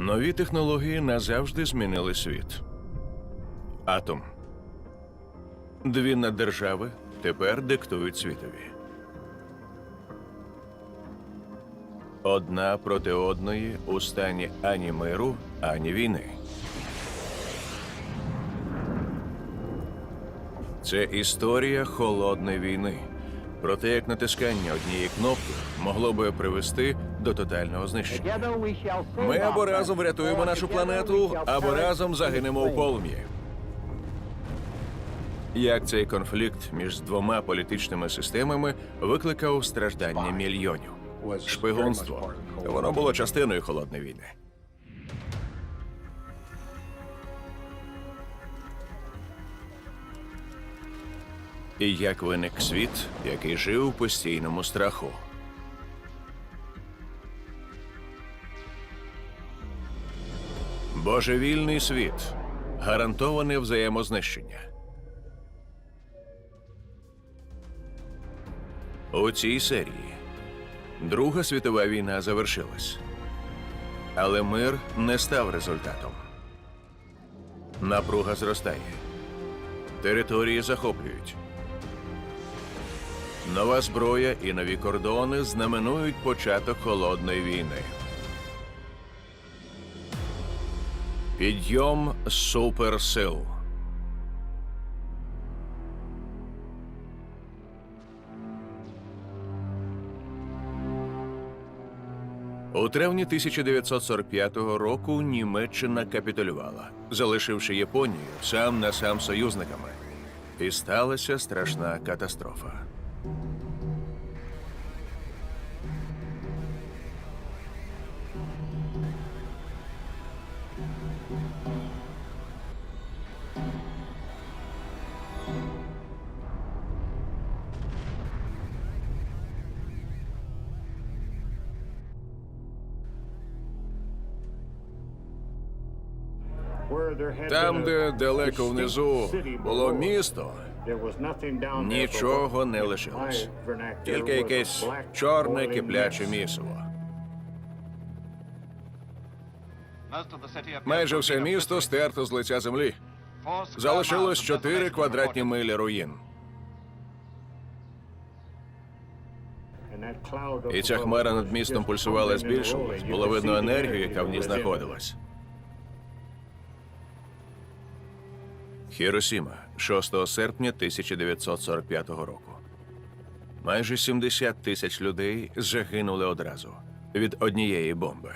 Нові технології назавжди змінили світ. Атом. Дві наддержави тепер диктують світові. Одна проти одної у стані ані миру, ані війни. Це історія холодної війни. Про те, як натискання однієї кнопки могло би привести до тотального знищення. Ми або разом врятуємо нашу планету, або разом загинемо у полум'ї. Як цей конфлікт між двома політичними системами викликав страждання мільйонів? Шпигунство. Воно було частиною холодної війни. І як виник світ, який жив у постійному страху. Божевільний світ. Гарантоване взаємознищення. У цій серії Друга світова війна завершилась. Але мир не став результатом. Напруга зростає. Території захоплюють. Нова зброя і нові кордони знаменують початок холодної війни. Підйом суперсил. У травні 1945 року Німеччина капітулювала, залишивши Японію сам на сам союзниками. І сталася страшна катастрофа. Там, де далеко внизу було місто, нічого не лишилось. Тільки якесь чорне кипляче місиво. Майже все місто стерто з лиця землі. Залишилось 4 квадратні милі руїн. І ця хмара над містом пульсувала збільшувалась. Було видно енергію, яка в ній знаходилась. Хіросіма, 6 серпня 1945 року. Майже 70 тисяч людей загинули одразу від однієї бомби.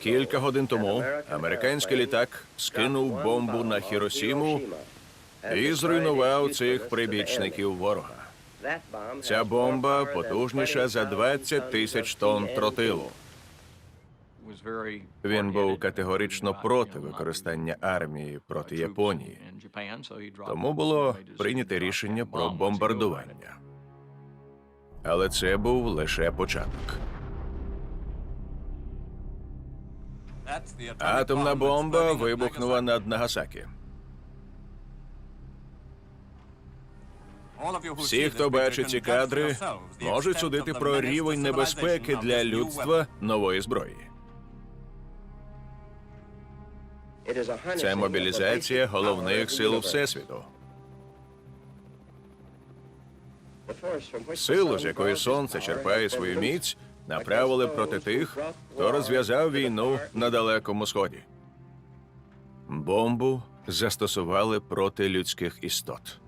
Кілька годин тому американський літак скинув бомбу на Хіросіму і зруйнував цих прибічників ворога. Ця бомба потужніша за 20 тисяч тонн тротилу. Він був категорично проти використання армії проти Японії. Тому було прийнято рішення про бомбардування. Але це був лише початок. Атомна бомба вибухнула над Нагасакі. Всі, хто бачить ці кадри, можуть судити про рівень небезпеки для людства нової зброї. Це мобілізація головних сил Всесвіту. Силу, з якої сонце черпає свою міць, направили проти тих, хто розв'язав війну на далекому сході. Бомбу застосували проти людських істот.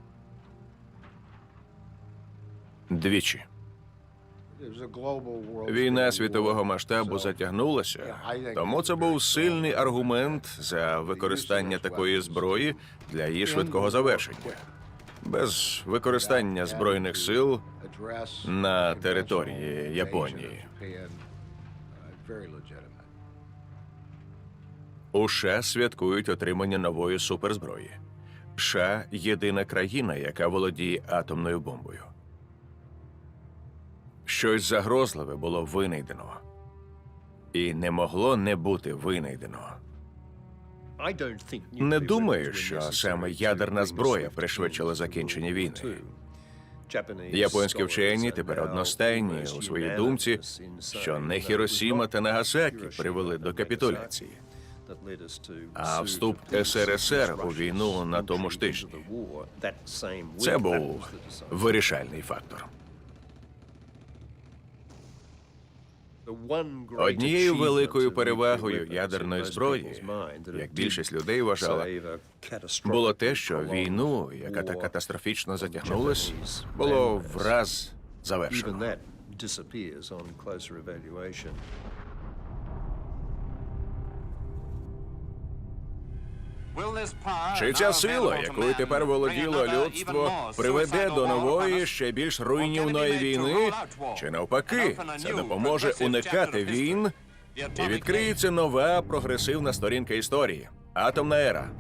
Двічі. Війна світового масштабу затягнулася, тому це був сильний аргумент за використання такої зброї для її швидкого завершення. Без використання збройних сил на території Японії. У США святкують отримання нової суперзброї. США – єдина країна, яка володіє атомною бомбою. Щось загрозливе було винайдено. І не могло не бути винайдено. Не думаю, що саме ядерна зброя пришвидшила закінчення війни. Японські вчені тепер одностайні у своїй думці, що не Хіросіма та Нагасакі привели до капітуляції, а вступ СРСР у війну на тому ж тижні. Це був вирішальний фактор. Однією великою перевагою ядерної зброї, як більшість людей вважала, було те, що війну, яка так катастрофічно затягнулась, було враз завершено. Чи ця сила, якою тепер володіло людство, приведе до нової, ще більш руйнівної війни? Чи навпаки, це допоможе уникати війн і відкриється нова прогресивна сторінка історії атомна ера.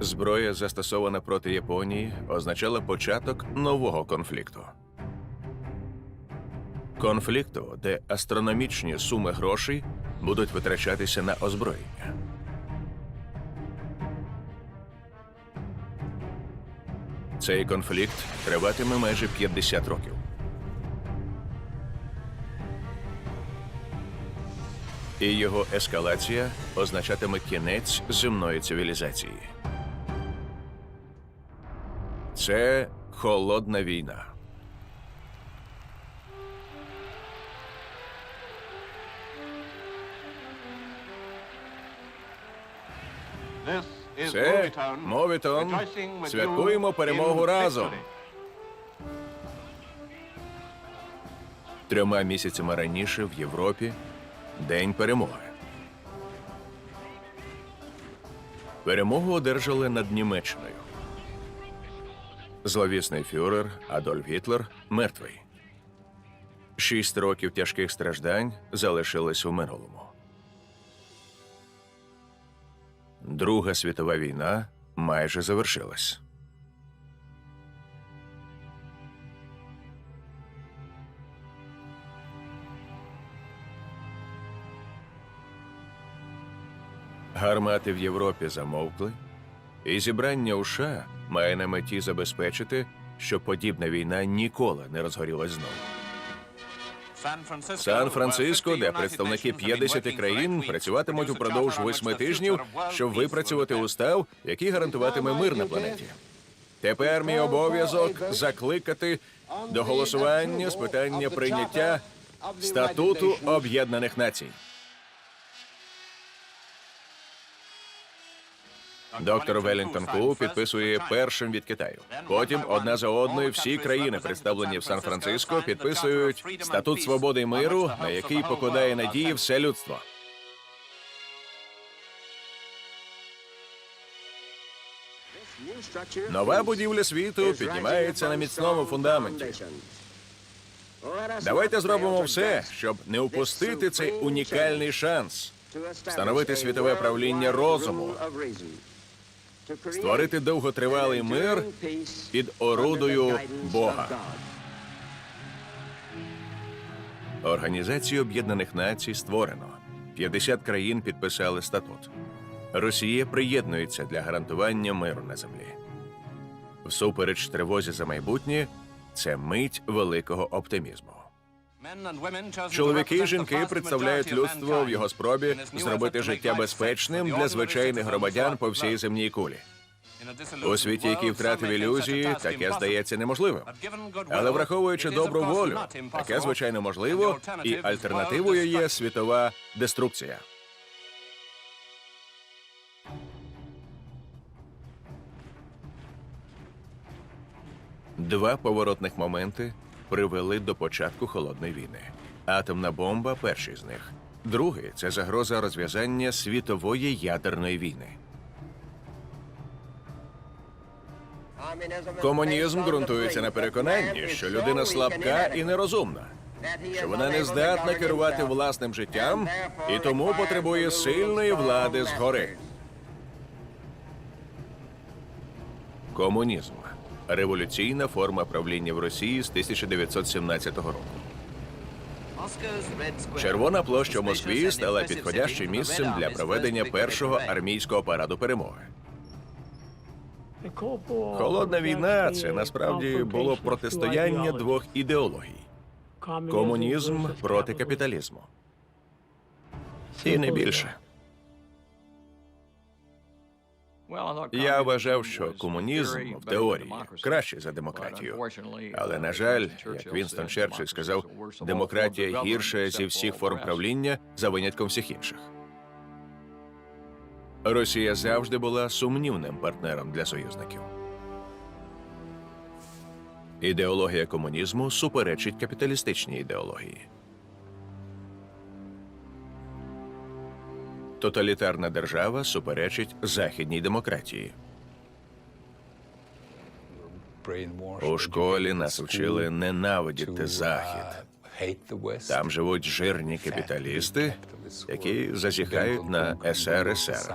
Зброя, застосована проти Японії, означала початок нового конфлікту. Конфлікту, де астрономічні суми грошей будуть витрачатися на озброєння. Цей конфлікт триватиме майже 50 років. І його ескалація означатиме кінець земної цивілізації. Це холодна війна. Це Мовітон. Святкуємо перемогу разом. Трьома місяцями раніше в Європі День перемоги. Перемогу одержали над Німеччиною. Зловісний фюрер Адольф Гітлер мертвий. Шість років тяжких страждань залишились у минулому. Друга світова війна майже завершилась. Гармати в Європі замовкли, і зібрання у США має на меті забезпечити, щоб подібна війна ніколи не розгорілась знову. Сан-Франциско, де представники 50 країн працюватимуть упродовж восьми тижнів, щоб випрацювати устав, який гарантуватиме мир на планеті. Тепер мій обов'язок закликати до голосування з питання прийняття статуту Об'єднаних Націй. Доктор Велінгтон Ку підписує першим від Китаю. Потім одна за одною всі країни, представлені в Сан-Франциско, підписують статут свободи і миру, на який покладає надії все людство. Нова будівля світу піднімається на міцному фундаменті. Давайте зробимо все, щоб не упустити цей унікальний шанс встановити світове правління розуму, створити довготривалий мир під орудою Бога. Організацію Об'єднаних Націй створено. 50 країн підписали статут. Росія приєднується для гарантування миру на землі. Всупереч тривозі за майбутнє, це мить великого оптимізму. Чоловіки і жінки представляють людство в його спробі зробити життя безпечним для звичайних громадян по всій земній кулі. У світі, який втратив ілюзії, таке здається неможливим. Але враховуючи добру волю, таке звичайно можливо, і альтернативою є світова деструкція. Два поворотних моменти привели до початку холодної війни. Атомна бомба перший з них. Другий це загроза розв'язання світової ядерної війни. Комунізм ґрунтується на переконанні, що людина слабка і нерозумна, що вона не здатна керувати власним життям і тому потребує сильної влади згори. Комунізм революційна форма правління в Росії з 1917 року. Червона площа в Москві стала підходящим місцем для проведення першого армійського параду перемоги. Холодна війна це насправді було протистояння двох ідеологій: комунізм проти капіталізму. І не більше. Я вважав, що комунізм в теорії кращий за демократію. Але на жаль, як Вінстон Черчилль сказав, демократія гірша зі всіх форм правління за винятком всіх інших. Росія завжди була сумнівним партнером для союзників. Ідеологія комунізму суперечить капіталістичній ідеології. Тоталітарна держава суперечить західній демократії. У школі нас вчили ненавидіти захід. Там живуть жирні капіталісти, які зазіхають на СРСР.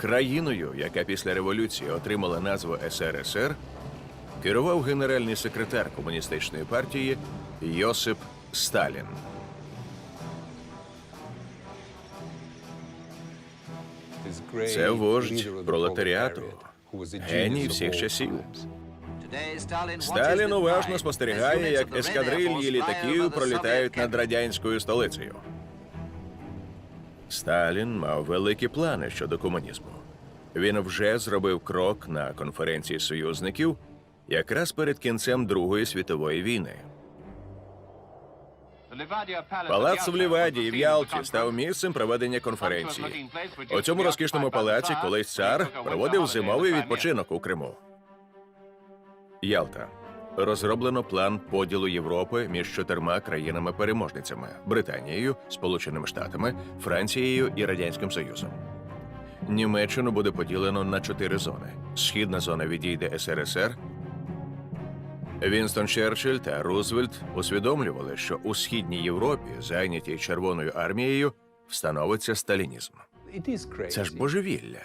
Країною, яка після революції отримала назву СРСР, керував генеральний секретар комуністичної партії Йосип Сталін. Це вождь пролетаріату, геній всіх часів. Сталін уважно спостерігає, як ескадрильї літаків пролітають над радянською столицею. Сталін мав великі плани щодо комунізму. Він вже зробив крок на конференції союзників якраз перед кінцем Другої світової війни. Палац в Ліваді в Ялті став місцем проведення конференції. У цьому розкішному палаці колись цар проводив зимовий відпочинок у Криму. Ялта. Розроблено план поділу Європи між чотирма країнами-переможницями Британією, Сполученими Штатами, Францією і Радянським Союзом. Німеччину буде поділено на чотири зони. Східна зона відійде СРСР. Вінстон Черчилль та Рузвельт усвідомлювали, що у східній Європі, зайнятій Червоною армією, встановиться сталінізм. Це ж божевілля.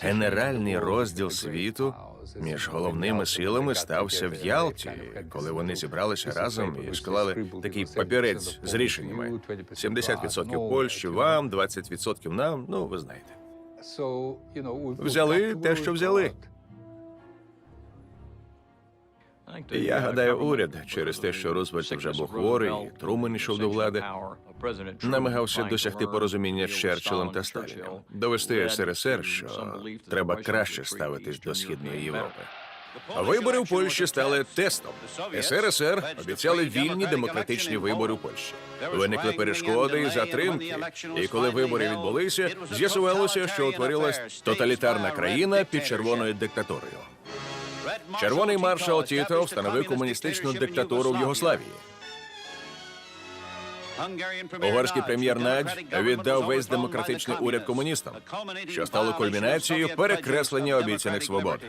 Генеральний розділ світу між головними силами стався в Ялті, коли вони зібралися разом і склали такий папірець з рішеннями: 70% Польщі вам, 20% нам. Ну, ви знаєте. Взяли те, що взяли. Я гадаю, уряд через те, що Рузвельт вже був хворий, і Трумен йшов до влади, намагався досягти порозуміння з Черчиллем та Сталіном, довести СРСР, що треба краще ставитись до східної Європи. Вибори в Польщі стали тестом. СРСР обіцяли вільні демократичні вибори у Польщі. Виникли перешкоди і затримки. І коли вибори відбулися, з'ясувалося, що утворилась тоталітарна країна під червоною диктатурою. Червоний маршал Тіто встановив комуністичну диктатуру в Югославії. Угорський прем'єр Надь віддав весь демократичний уряд комуністам, що стало кульмінацією перекреслення обіцяних свобод.